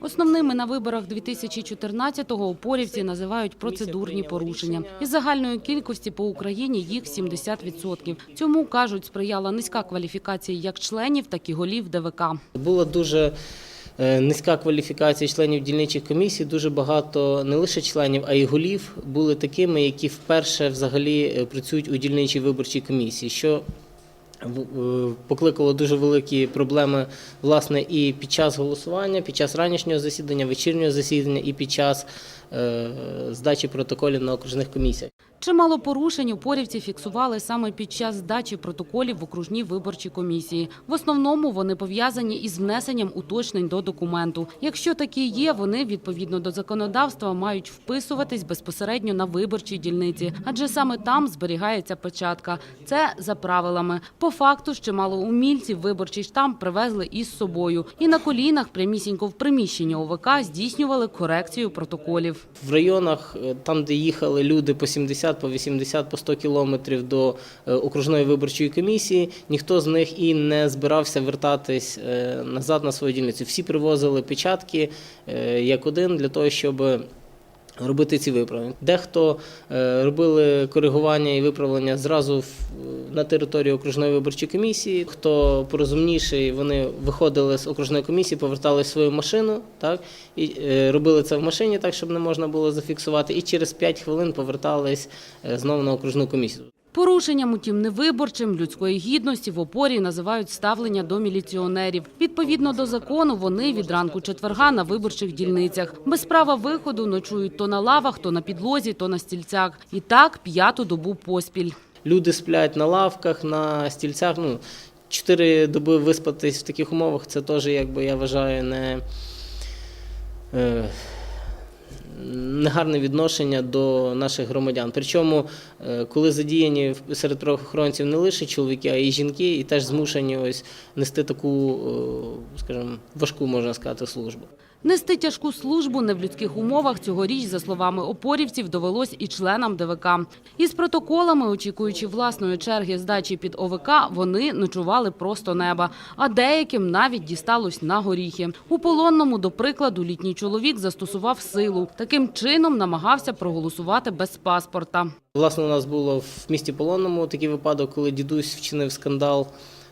Основними на виборах 2014-го опорівці називають процедурні порушення. Із загальної кількості по Україні їх 70%. Цьому, кажуть, сприяла низька кваліфікація як членів, так і голів ДВК. Була дуже е, низька кваліфікація членів дільничих комісій. Дуже багато не лише членів, а й голів були такими, які вперше взагалі е, працюють у дільничій виборчій комісії. Що покликало дуже великі проблеми власне і під час голосування, під час ранішнього засідання, вечірнього засідання, і під час е, здачі протоколів на окружних комісіях. Чимало порушень упорівці фіксували саме під час здачі протоколів в окружній виборчій комісії. В основному вони пов'язані із внесенням уточнень до документу. Якщо такі є, вони відповідно до законодавства мають вписуватись безпосередньо на виборчій дільниці, адже саме там зберігається печатка. Це за правилами. По факту ж чимало умільців виборчий штамп привезли із собою і на колінах прямісінько в приміщенні ОВК здійснювали корекцію протоколів. В районах, е, там, де їхали люди по 70, по 80, по 100 кілометрів до е, окружної виборчої комісії, ніхто з них і не збирався вертатись е, назад на свою дільницю. Всі привозили печатки як один для того, щоб робити ці виправлення. Дехто робили коригування і виправлення зразу в- на території окружної виборчої комісії. Хто порозумніший, вони виходили з окружної комісії, повертали свою машину, так і е, робили це в машині, так щоб не можна було зафіксувати. І через 5 хвилин повертались е, знову на окружну комісію. Порушенням, утім, невиборчим людської гідності в опорі називають ставлення до міліціонерів. Відповідно до закону, вони від ранку четверга на виборчих дільницях. Без права виходу ночують то на лавах, то на підлозі, то на стільцях. І так п'яту добу поспіль. Люди сплять на лавках, на стільцях. Ну, чотири доби виспатись в таких умовах це теж, якби я вважаю, не. Е, Негарне відношення до наших громадян. Причому, е, коли задіяні серед правоохоронців не лише чоловіки, а й жінки, і теж змушені ось нести таку, е, скажімо, важку, можна сказати, службу. Нести тяжку службу не в людських умовах цьогоріч, за словами опорівців, довелось і членам ДВК. Із протоколами, очікуючи власної черги здачі під ОВК, вони ночували просто неба, а деяким навіть дісталось на горіхи. У полонному, до прикладу, літній чоловік застосував силу. Таким чином намагався проголосувати без паспорта. Власне, у нас було в місті Полонному такий випадок, коли дідусь вчинив скандал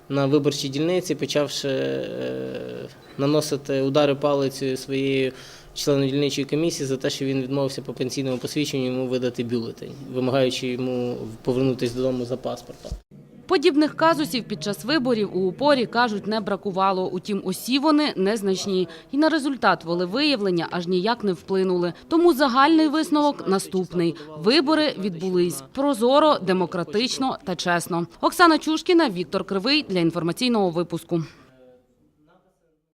на виборчій дільниці, почавши е, наносити удари палицею своєю члену дільничої комісії за те, що він відмовився по пенсійному посвідченню йому видати бюлетень, вимагаючи йому повернутися додому за паспортом. Подібних казусів під час виборів у упорі, кажуть, не бракувало. Утім, усі вони незначні. І на результат волевиявлення аж ніяк не вплинули. Тому загальний висновок наступний. Вибори відбулись прозоро, демократично та чесно. Оксана Чушкіна, Віктор Кривий для інформаційного випуску.